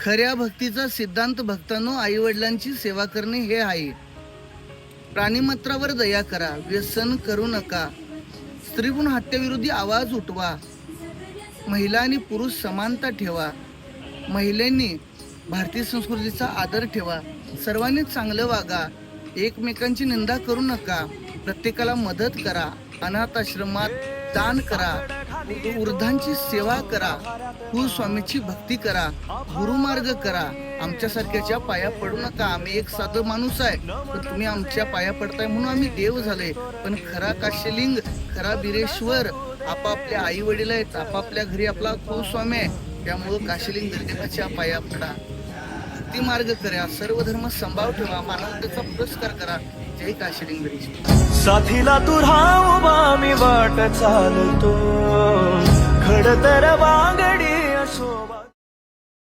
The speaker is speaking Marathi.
खऱ्या भक्तीचा सिद्धांत भक्तांनो आई वडिलांची सेवा करणे हे आहे. प्राणीमात्रावर दया करा व्यसन करू नका. स्त्रीगुण हत्याविरोधी आवाज उठवा. महिला आणि पुरुष समानता ठेवा. महिलांनी भारतीय संस्कृतीचा आदर ठेवा. सर्वांनी चांगलं वागा. एकमेकांची निंदा करू नका. प्रत्येकाला मदत करा. अनाथ आश्रमात दान करा. वृद्धांची सेवा करा. स्वामीची भक्ती करा. गुरुमार्ग करा. आमच्यासारख्याच्या पाया पडू नका. आम्ही एक साधं माणूस आहे. पण तुम्ही आमच्या पाया पडताय म्हणून आम्ही देव झाले. पण खरा काश्यलिंग खरा बिरेश्वर आपापल्या आई वडील आहेत. आपापल्या घरी आपला कुलस्वामी आहे. त्यामुळं काशीलिंग दर्देवाच्या पाया पडा. भक्ती मार्ग करा. सर्व धर्म संभाव ठेवा. मानवतेचा पुरस्कार करा. जय साथीला तू उभा मी वाट चालतो. खडतर वांग